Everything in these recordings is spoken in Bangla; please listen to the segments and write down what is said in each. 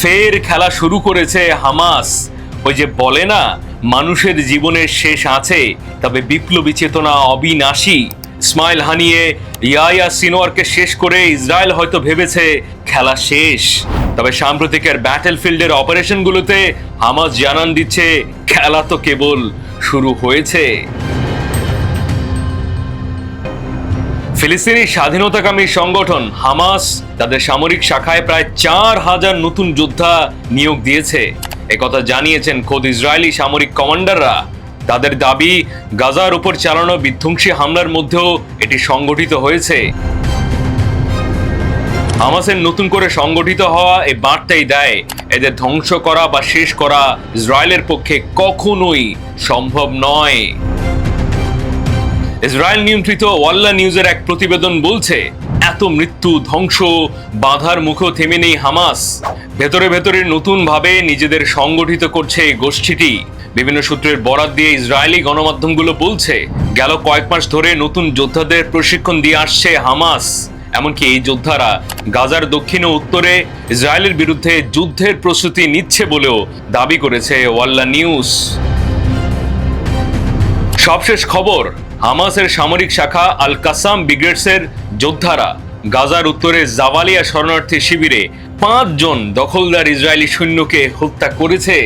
ফের খেলা শুরু করেছে হামাস। ওই যে বলে না, মানুষের জীবনের শেষ আছে, তবে বিপ্লবী চেতনা অবিনাশী। স্মাইল হানিয়ে ইয়াইয়া সিনোয়ারকে শেষ করে ইসরায়েল হয়তো ভেবেছে খেলা শেষ। তবে সাম্প্রতিকের ব্যাটেল ফিল্ডের অপারেশনগুলোতে হামাস জানান দিচ্ছে, খেলা তো কেবল শুরু হয়েছে। ফিলিস্তিনি স্বাধীনতাকামী সংগঠন হামাস তাদের সামরিক শাখায় প্রায় চার হাজার নতুন যোদ্ধা নিয়োগ দিয়েছে। একথা জানিয়েছেন খোদ ইসরায়েলি সামরিক কমান্ডাররা। তাদের দাবি, গাজার উপর চালানো বিধ্বংসী হামলার মধ্যেও এটি সংগঠিত হয়েছে। হামাসের নতুন করে সংগঠিত হওয়া এই বার্তাই দেয়, এদের ধ্বংস করা বা শেষ করা ইসরায়েলের পক্ষে কখনোই সম্ভব নয়। ইসরায়েল নিয়ন্ত্রিত ওয়াল্লা নিউজের এক প্রতিবেদন বলছে, এত মৃত্যু, ধ্বংস, বাধার মুখেও থেমে নেই হামাস। ভেতরে ভেতরে নতুন ভাবে নিজেদের সংগঠিত করছে এই গোষ্ঠীটি। বিভিন্ন সূত্রের বরাত দিয়ে ইসরায়েলি গণমাধ্যমগুলো বলছে, গেল কয়েক মাস ধরে নতুন যোদ্ধাদের প্রশিক্ষণ দিয়ে আসছে হামাস। এমনকি এই যোদ্ধারা গাজার দক্ষিণ ও উত্তরে ইসরায়েলের বিরুদ্ধে যুদ্ধের প্রস্তুতি নিচ্ছে বলেও দাবি করেছে ওয়াল্লা নিউজ। সবশেষ খবর হামাসের সামরিক শাখা আল কাসাম ব্রিগেডসের যোদ্ধারা গাজার উত্তরে জাভালিয়া শরণার্থী শিবিরে পাঁচজন দখলদার ইসরায়েলি সৈন্যকে হত্যা করেছে।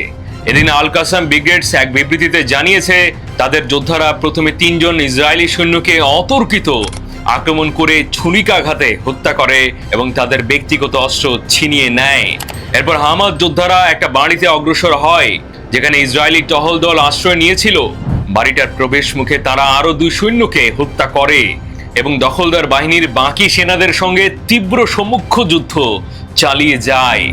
এদিন আল কাসাম ব্রিগেডস এক বিবৃতিতে জানিয়েছে, তাদের যোদ্ধারা প্রথমে তিনজন ইসরায়েলি সৈন্যকে অতর্কিত আক্রমণ করে ছুরিকাঘাতে হত্যা করে এবং তাদের ব্যক্তিগত অস্ত্র ছিনিয়ে নেয়। এরপর হামাস যোদ্ধারা একটা বাড়িতে অগ্রসর হয়, যেখানে ইসরায়েলি টহল দল আশ্রয় নিয়েছিল। বাড়িটার প্রবেশ মুখে তারা আরও দুই সৈন্যকে হত্যা করে এবং দখলদার বাহিনীর বাকি সেনাদের সঙ্গে তীব্র সম্মুখ যুদ্ধ চালিয়ে যায়।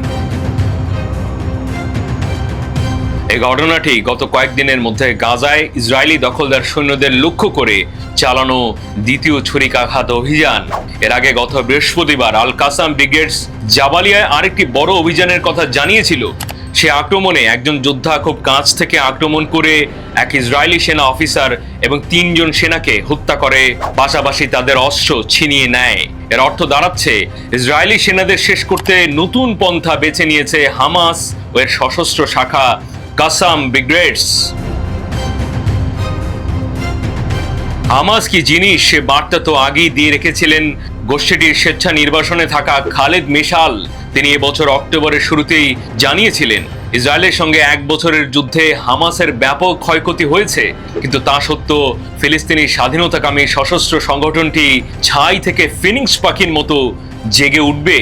এই ঘটনাটি গত কয়েকদিনের মধ্যে গাজায় ইসরায়েলি দখলদার সৈন্যদের লক্ষ্য করে চালানো দ্বিতীয় ছুরিকাঘাত অভিযান। এর আগে গত বৃহস্পতিবার আল কাসাম ব্রিগেডস জাবালিয়ায় আরেকটি বড় অভিযানের কথা জানিয়েছিল সে আক্রমণে একজন যোদ্ধা খুব কাছ থেকে আক্রমণ করে এক ইসরায়েলি সেনা অফিসার এবং তিনজন সেনাকে হত্যা করে। পাশাপাশি তাদের অস্ত্র ছিনিয়ে নেয়। এর অর্থ দাঁড়াচ্ছে, ইসরায়েলি সেনাদের শেষ করতে নতুন পন্থা বেছে নিয়েছে হামাস ও এর সশস্ত্র শাখা কাসাম ব্রিগেডস। হামাস কি জিনিস? সে বার্তা তো আগেই দিয়ে রেখেছিলেন গোষ্ঠীটির স্বেচ্ছা নির্বাসনে থাকা খালেদ মিশাল। তিনি এবছর অক্টোবরের শুরুতেই জানিয়েছিলেন, ইসরায়েলের সঙ্গে এক বছরের যুদ্ধে হামাসের ব্যাপক ক্ষয়ক্ষতি হয়েছে, কিন্তু তা সত্ত্বেও ফিলিস্তিনি স্বাধীনতাকামী সশস্ত্র সংগঠনটি ছাই থেকে ফিনিক্স পাখির মতো জেগে উঠবে।